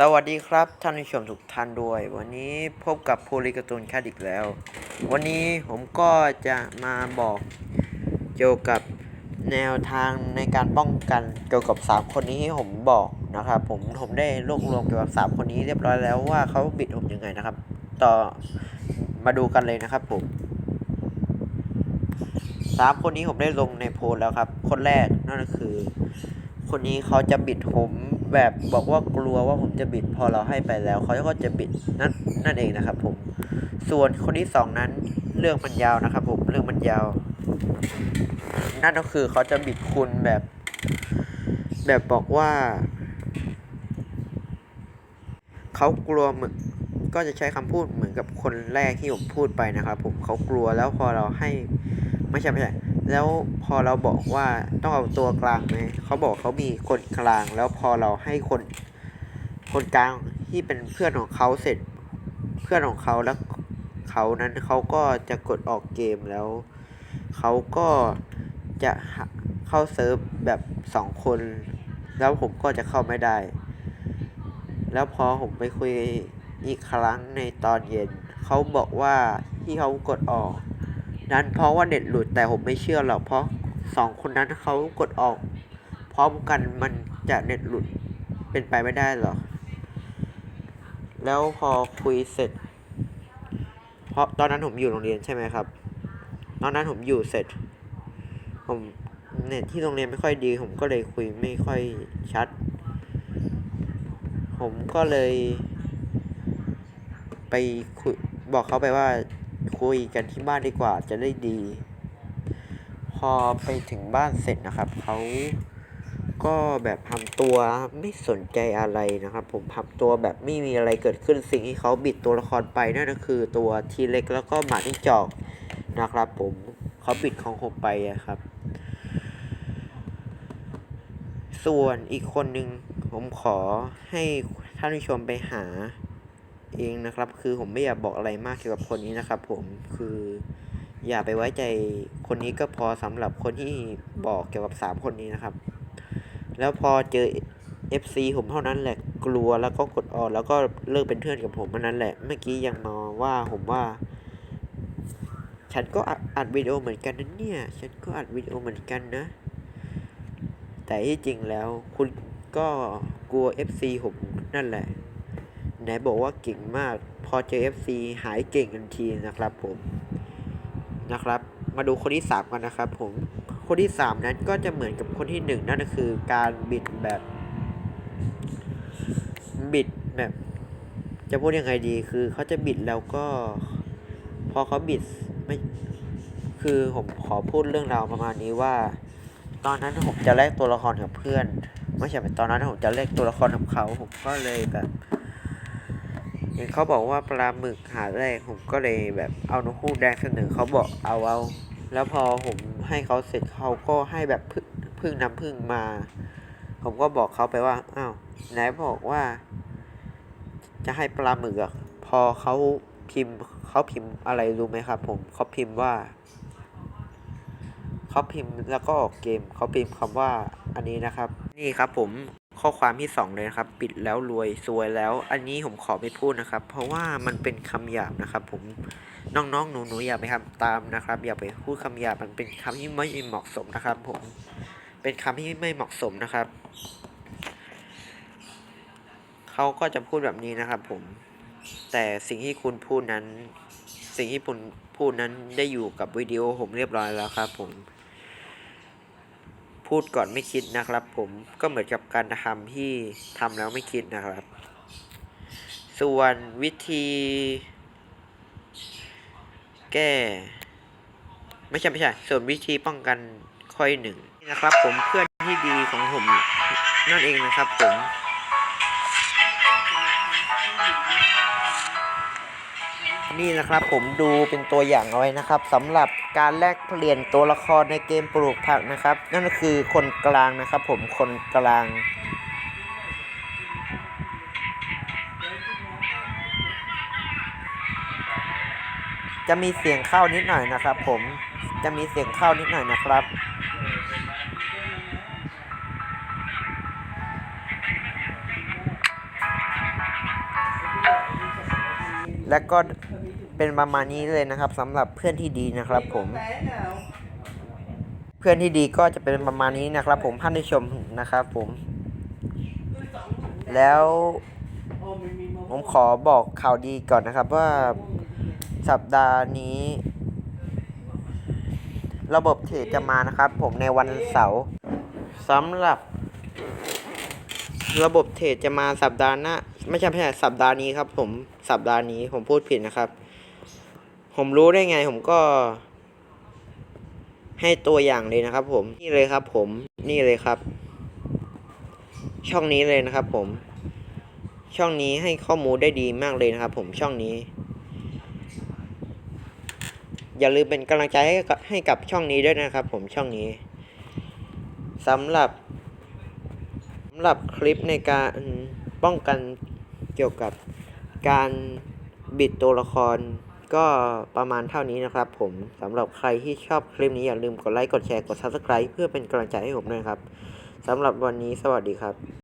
สวัสดีครับท่านผู้ชมทุกท่านด้วย วันนี้พบกับโพลิการ์ตูนแคดอีกแล้ว วันนี้ผมก็จะมาบอกเกี่ยวกับแนวทางในการป้องกันเกี่ยวกับ 3 คนนี้ที่ผมบอกนะครับผมผมได้รวบรวมเกี่ยวกับ 3 คนนี้เรียบร้อยแล้วว่าเขาบิดผมยังไงนะครับ ต่อมาดูกันเลยนะครับผมสามคนนี้ผมได้ลงในโพลแล้วครับ คนแรกนั่นก็คือ คนนี้เขาจะบิดผมแบบบอกว่ากลัวว่าผมจะบิดพอเราให้ไปแล้วเขาก็จะบิดนั่นนั่นเองนะครับผม ส่วนคนที่สองนั้นเรื่องมันยาวนะครับผมเรื่องมันยาว นั่นก็คือเขาจะบิดคุณแบบ แบบบอกว่าเขากลัวเหมือนก็จะใช้คำพูดเหมือนกับคนแรกที่ผมพูดไปนะครับ ผมเขากลัวแล้วพอเราให้ไม่ใช่ไม่ใช่ แล้วพอเราบอกว่าต้องเอาตัวกลางไหมเขาบอกเขามีคนกลาง แล้วพอเราให้คน คนกลางที่เป็นเพื่อนของเขาเสร็จ เพื่อนของเขาแล้วเขานั้นเขาก็จะกดออกเกมแล้วเขาก็จะเข้าเซิร์ฟแบบสองคน แล้วผมก็จะเข้าไม่ได้ แล้วพอผมไปคุยอีกครั้งในตอนเย็น เขาบอกว่าที่เขากดออก นั้นเพราะว่าเน็ตหลุดแต่ผมไม่เชื่อหรอกเพราะสองคนนั้นเขากดออก พร้อมกันมันจะเน็ตหลุดเป็นไปไม่ได้หรอกแล้วพอคุยเสร็จ เพราะตอนนั้นผมอยู่โรงเรียนใช่ไหมครับ ตอนนั้นผมอยู่เสร็จ ผมเน็ตที่โรงเรียนไม่ค่อยดี ผมก็เลยคุยไม่ค่อยชัด ผมก็เลย ไปคุยบอกเขาไปว่า คุยกันที่บ้านดีกว่าจะได้ดี พอไปถึงบ้านเสร็จนะครับเขาก็แบบทำตัวไม่สนใจอะไรนะครับ ผมทำตัวแบบไม่มีอะไรเกิดขึ้นสิ่งที่เขาบิดตัวละครไปนั่นก็คือตัวทีเล็กแล้วก็หมาที่จอกนะครับ ผมเขาบิดของผมไปอะครับ ส่วนอีกคนหนึ่งผมขอให้ท่านผู้ชมไปหา เองนะครับ คือผมไม่อยากบอกอะไรมากเกี่ยวกับคนนี้นะครับ ผมคืออย่าไปไว้ใจคนนี้ก็พอสำหรับคนที่บอกเกี่ยวกับสามคนนี้นะครับ แล้วพอเจอ FC ผมเท่านั้นแหละกลัวแล้วก็กดออกแล้วก็เลิกเป็นเพื่อนกับผมเท่านั้นแหละ เมื่อกี้ยังมาว่าผมว่า ฉันก็อัดอัดวิดีโอเหมือนกันนะเนี่ย ฉันก็อัดวิดีโอเหมือนกันนะ แต่ที่จริงแล้วคุณก็กลัว FC ผมนั่นแหละ ไหนบอกว่าเก่งมาก พอเจอ FC หายเก่งทันทีนะครับผมนะครับ มาดูคนที่สามกันนะครับผมคนที่สามนั้นก็จะเหมือนกับคนที่หนึ่งนั่นก็คือการบิดแบบ บิดแบบ จะพูดยังไงดีคือเขาจะบิดแล้วก็ พอเขาบิดไม่คือผมขอพูดเรื่องราวประมาณนี้ว่า ตอนนั้นผมจะแลกตัวละครกับเพื่อนไม่ใช่ตอนนั้นผมจะแลกตัวละครกับเขาผมก็เลยแบบ เห็นเขาบอกว่าปลาหมึกหาแรกผมก็เลยแบบเอานกฮูกแดงเสนอเขาบอกเอาเอา แล้วพอผมให้เขาเสร็จเขาก็ให้แบบพึ่งน้ำพึ่งมา ผมก็บอกเขาไปว่าอ้าวไหนบอกว่า จะให้ปลาหมึกอะพอเขาพิมพ์เขาพิมพ์อะไรรู้ไหมครับ ผมเขาพิมพ์ว่าเขาพิมพ์แล้วก็ออกเกมเขาพิมพ์คำว่าอันนี้นะครับ นี่ครับผม ข้อความที่สองเลยนะครับ ปิดแล้วรวยซวยแล้ว อันนี้ผมขอไม่พูดนะครับ เพราะว่ามันเป็นคำหยาบนะครับ ผมน้องๆหนูๆอย่าไปทำตามนะครับ อย่าไปพูดคำหยาบมันเป็นคำที่ไม่เหมาะสมนะครับ ผมเป็นคำที่ไม่เหมาะสมนะครับเขาก็จะพูดแบบนี้นะครับ ผม แต่สิ่งที่คุณพูดนั้น สิ่งที่คุณพูดนั้นได้อยู่กับวิดีโอผมเรียบร้อยแล้วครับ ผม พูดก่อนไม่คิดนะครับ ผมก็เหมือนกับการทำที่ทำแล้วไม่คิดนะครับ ส่วนวิธี แก้ ไม่ใช่ไม่ใช่ ส่วนวิธีป้องกันข้อที่หนึ่งนะครับ ผมเพื่อนที่ดีของผมนั่นเองนะครับผม นี่นะครับผมดูเป็นตัวอย่างเอาไว้นะครับสำหรับการแลกเปลี่ยนตัวละครในเกมปลูกผักนะครับ นั่นก็คือคนกลางนะครับ ผมคนกลางจะมีเสียงเข้านิดหน่อยนะครับ ผมจะมีเสียงเข้านิดหน่อยนะครับ และก็เป็นประมาณนี้เลยนะครับสำหรับเพื่อนที่ดีนะครับ ผม เพื่อนที่ดีก็จะเป็นประมาณนี้นะครับ ผมท่านผู้ชมนะครับ ผม แล้วผมขอบอกข่าวดีก่อนนะครับว่าสัปดาห์นี้ ระบบเทรดจะมานะครับ ผมในวันเสาร์สำหรับ ระบบเทรดจะมาสัปดาห์หน้า ไม่ใช่ไม่ใช่สัปดาห์นี้ครับ ผมสัปดาห์นี้ผมพูดผิดนะครับ ผมรู้ได้ไงผมก็ ให้ตัวอย่างเลยนะครับ ผมนี่เลยครับ ผมนี่เลยครับ ช่องนี้เลยนะครับ ผม ช่องนี้ให้ข้อมูลได้ดีมากเลยนะครับ ผมช่องนี้ อย่าลืมเป็นกำลังใจให้กับให้กับช่องนี้ด้วยนะครับ ผมช่องนี้สำหรับสำหรับคลิปในการป้องกัน เกี่ยวกับการบิดตัวละครก็ประมาณเท่านี้นะครับผมสำหรับใครที่ชอบคลิปนี้อย่าลืมกดไลค์ กดแชร์ กด subscribe เพื่อเป็นกำลังใจให้ผมด้วยครับสำหรับวันนี้สวัสดีครับ